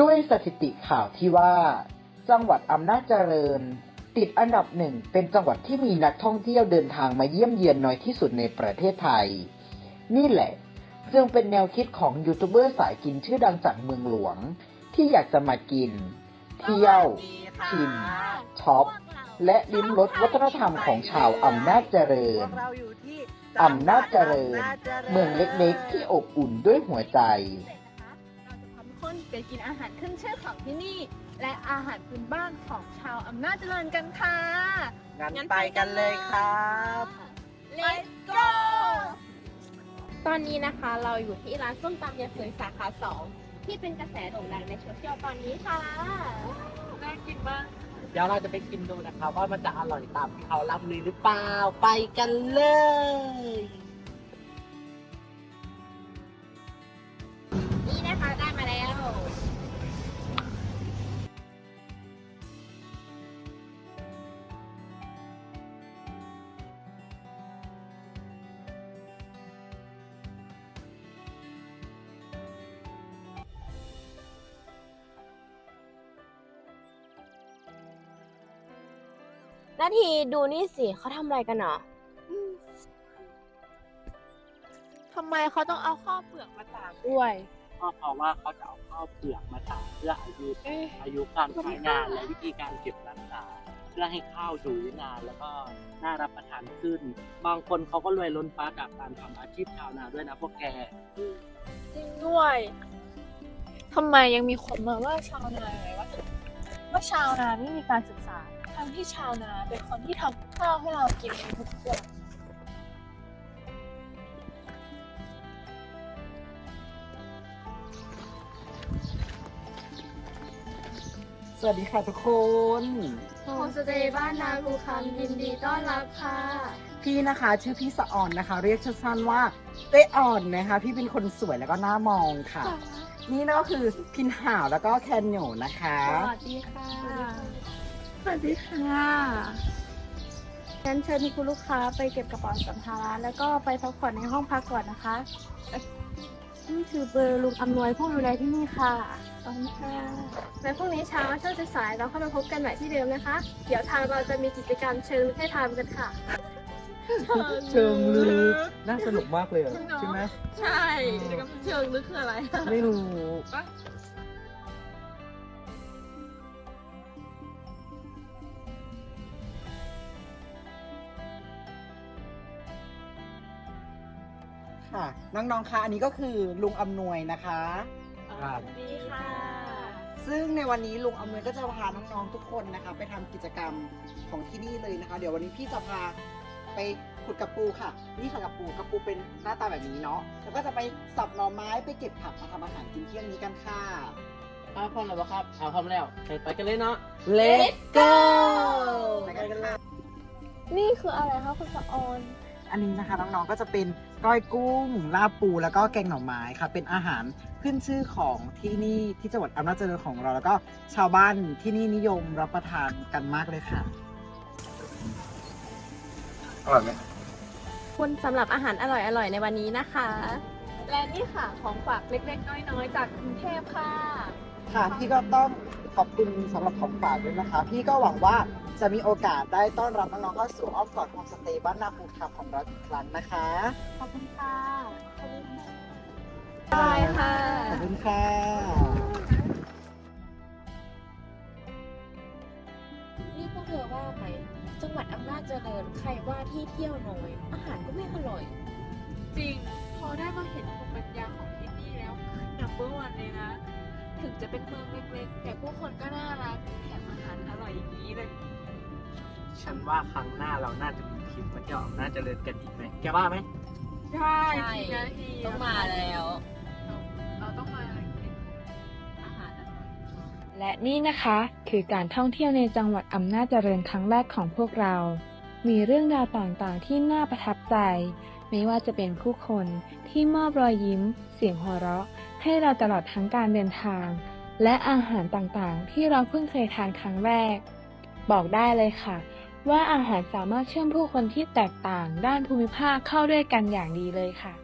ด้วยสถิติข่าวที่ว่า จังหวัดอำนาจเจริญ ติดอันดับหนึ่งเป็นจังหวัดที่มีนักท่องเที่ยวเดินทางมาเยี่ยมเยียนน้อยที่สุดในประเทศไทย นี่แหละจึงเป็นแนวคิดของยูทูบเบอร์สายกินชื่อดังจากเมืองหลวง ที่อยากจะมากิน เที่ยวชิมช็อป และลิ้มรสวัฒนธรรมของชาวอำนาจเจริญเราอยู่ที่อำนาจเจริญ เมืองเล็กๆที่อบอุ่นด้วยหัวใจ นไปกินอาหารขึ้นชื่อของที่นี่ และอาหารพื้นบ้านของชาวอำนาจเจริญกันค่ะ งั้นไปกันเลยครับ Let's go ตอนนี้นะคะเราอยู่ที่ร้านส้มตำยายเผยสาขาสองที่เป็นกระแสโด่งดังในโซเชียลตอนนี้ค่ะ น่ากินมาก เดี๋ยวเราจะไปกินดูนะครับว่ามันจะอร่อยตามที่เขาล่ำลือหรือเปล่า ไปกันเลย นี่นะคะได้มาแนาทีดูนี่สิเขาทำอะไรกันเหรอทำไมเขาต้องเอาข้าวเปลือกมาตากด้วยก็เพราะว่าเขาจะเอาข้าวเปลือกมาตากเพื่ออายุอายุการใช้งานและวิธีการเก็บรักษาเพื่อให้ข้าวอยู่ได้นานแล้วก็น่ารับประทานขึ้น บางคนเขาก็รวยล้นฟ้าจากการทำอาชีพชาวนาด้วยนะพวกแกจริงด้วยทำไมยังมีคนมาว่าชาวนาไงว่า ว่าชาวนาไม่มีการศึกษาทั้งที่ชาวนาเป็นคนที่ทำข้าวให้เรากินเองทุกวันสวัสดีค่ะทุกคน โฮมสเตย์บ้านนาภูคำยินดีต้อนรับค่ะ พี่นะคะชื่อพี่สะอ่อนนะคะ เรียกสั้นๆว่าเต้อ่อนนะคะ พี่เป็นคนสวยแล้วก็น่ามองค่ะ นี่ก็คือพินห่าวแล้วก็แคนโหนนะคะ สวัสดีค่ะ สวัสดีค่ะงั้นเชิญคุณลูกค้าไปเก็บกระเป๋าสัมภาระแล้วก็ไปพักผ่อนในห้องพักก่อนนะคะ นี่คือเบอร์ลุงอำนวยผู้ดูแลที่นี่ค่ะขอบคุณค่ะในพรุ่งนี้เช้าช่วงสายๆเราเข้ามาพบกันใหม่ที่เดิมนะคะ เดี๋ยวทางเราจะมีกิจกรรมเชิญให้ทำกันค่ะ เชิงลึกน่าสนุกมากเลยอะจริงเหรอใช่ไหมใช่กิจกรรมเชิงลึกคืออะไรไม่รู้ค่ะน้องๆคะอันนี้ก็คือลุงอำนวยนะคะครับดีค่ะ ซึ่งในวันนี้ลุงอำนวยก็จะพาน้องๆทุกคนนะคะ ไปทำกิจกรรมของที่นี่เลยนะคะ เดี๋ยววันนี้พี่จะพา ไปขุดกระปูค่ะ นี่ค่ะกระปูกระปูเป็นหน้าตาแบบนี้เนาะแล้วก็จะไปสับหน่อไม้ไปเก็บผักมาทำอาหารกินเที่ยงนี้กันค่ะเอาพร้อมแล้วปะครับเอาพร้อมแล้วไปไปกันเลยเนาะ Let's go ไปกันเลย นี่คืออะไรคะคุณสะออน อันนี้นะคะน้องๆ ก็จะเป็นก้อยกุ้งลาบปูแล้วก็แกงหน่อไม้ค่ะ เป็นอาหารขึ้นชื่อของที่นี่ที่จังหวัดอำนาจเจริญของเรา แล้วก็ชาวบ้านที่นี่นิยมรับประทานกันมากเลยค่ะ อร่อยไหมคุณสำหรับอาหารอร่อยๆในวันนี้นะคะ และนี่ค่ะของฝากเล็กๆ น้อยๆ จากกรุงเทพค่ะ ค่ะพี่ก็ต้องขอบคุณสำหรับของฝากด้วยนะคะ พี่ก็หวังว่าจะมีโอกาสได้ต้อนรับน้องๆเข้าสู่อ้อมกอดโฮมสเตย์บ้านนาภูคำของเราอีกครั้งนะคะขอบคุณค่ะขอบคุณค่ะบายค่ะ ขอบคุณค่ะนี่พวกเธอว่าไหมจังหวัดอำนาจเจริญใครว่า ที่เที่ยวน้อย อาหารก็ไม่อร่อย จริง พอได้มาเห็นภูมิปัญญาของที่นี่แล้วนับเบอร์วันเลยนะ ถึงจะเป็นเมืองเล็กๆ แต่ผู้คนก็น่ารัก แถมอาหารอร่อยอย่างนี้เลย ฉันว่าครั้งหน้าเราน่าจะมีทีมมาเที่ยวน่าจะเลินกันอีกไหมแกว่าไหมใช่ใช่ทีนะทีต้องมาแล้ว เราต้องมากินอาหารอร่อย และนี่นะคะ คือการท่องเที่ยวในจังหวัดอำนาจเจริญครั้งแรกของพวกเรา มีเรื่องราวต่างๆ ที่น่าประทับใจ ไม่ว่าจะเป็นผู้คนที่มอบรอยยิ้ม เสียงหัวเราะ ให้เราตลอดทั้งการเดินทาง และอาหารต่างๆ ที่เราเพิ่งเคยทานครั้งแรก บอกได้เลยค่ะ ว่าอาหารสามารถเชื่อมผู้คนที่แตกต่างด้านภูมิภาคเข้าด้วยกันอย่างดีเลยค่ะ